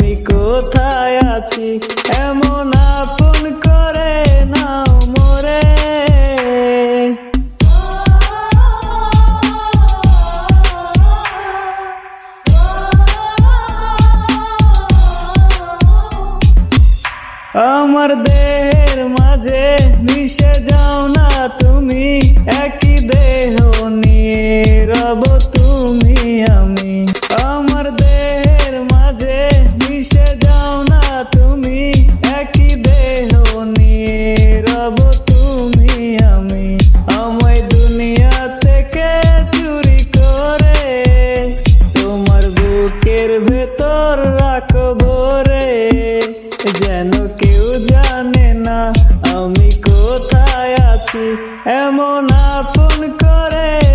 আমি কোথায় আছি? এমন আপন করে নাও মোরে। আমার দেহের মাঝে মিশে যাও না তুমি, একই দেহ নিয়ে রব তুমি আমি। তুমি আমি। আমায় দুনিয়া থেকে চুরি করে তোমার বুকের ভেতর রাখব রে। যেন কেউ জানে না আমি কোথায় আছি, এমন আপন করে।